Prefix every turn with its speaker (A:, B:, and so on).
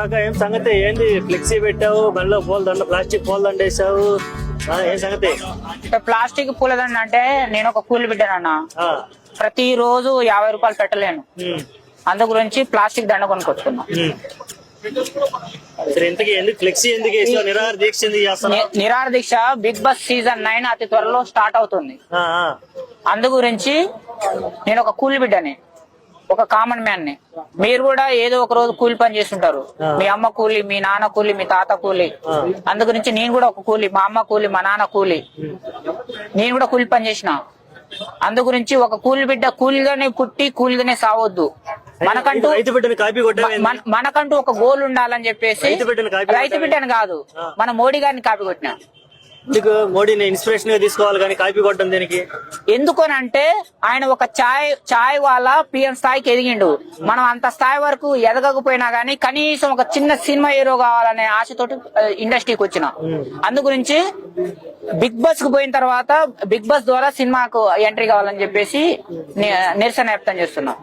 A: కాకా ఏం సంగతి? ఏంది? ఫ్లెక్సీ పెట్టావు బండిలో పూల దండ ప్లాస్టిక్ పూల దండ వేసావు ఏం సంగతి?
B: అంటే ప్లాస్టిక్ పూలదండ అంటే నేను ఒక కూలి బిడ్డనన్న. ప్రతి రోజు యాభై రూపాయలు పెట్టలేను. అందు గురించి ప్లాస్టిక్ దండ కొనుక్కొచ్చుకున్నా.
A: వేసావు? నిరాహార దీక్ష
B: బిగ్ బాస్ సీజన్ నైన్ అతి త్వరలో స్టార్ట్ అవుతుంది. అందు గురించి నేను ఒక కూలి బిడ్డని. ఒక కామన్ మ్యాన్ని. మీరు కూడా ఏదో ఒక రోజు కూలి పని చేస్తుంటారు. మీ అమ్మ కూలి మీ నాన్న కూలి మీ తాత కూలి. అందు గురించి నేను కూడా ఒక కూలి మా అమ్మ కూలి మా నాన్న కూలి. నేను కూడా కూలి పని చేసిన. అందు గురించి ఒక కూలి బిడ్డ కూలిగానే పుట్టి కూలిగానే సావద్దు. మనకంటూ మనకంటూ ఒక గోల్ ఉండాలని చెప్పేసి
A: రైతు బిడ్డని
B: కాదు. మన మోడీ గారిని కాపీ కొట్టిన.
A: ఎందుకు మోడీని ఇన్స్పిరేషన్గా తీసుకోవాలి కానీ కాపీ కొట్టడం దీనికి?
B: ఎందుకనంటే ఆయన ఒక ఛాయ్ ఛాయ్ వాళ్ళ పిఎం స్థాయికి ఎదిగిండు. మనం అంత స్థాయి వరకు ఎదగకపోయినా గానీ కనీసం ఒక చిన్న సినిమా హీరో కావాలనే ఆశతోటి ఇండస్ట్రీకి వచ్చిన. అందు గురించి బిగ్ బాస్కు పోయిన తర్వాత బిగ్ బాస్ ద్వారా సినిమాకు ఎంట్రీ కావాలని చెప్పేసి నిరసన వ్యక్తం చేస్తున్నా.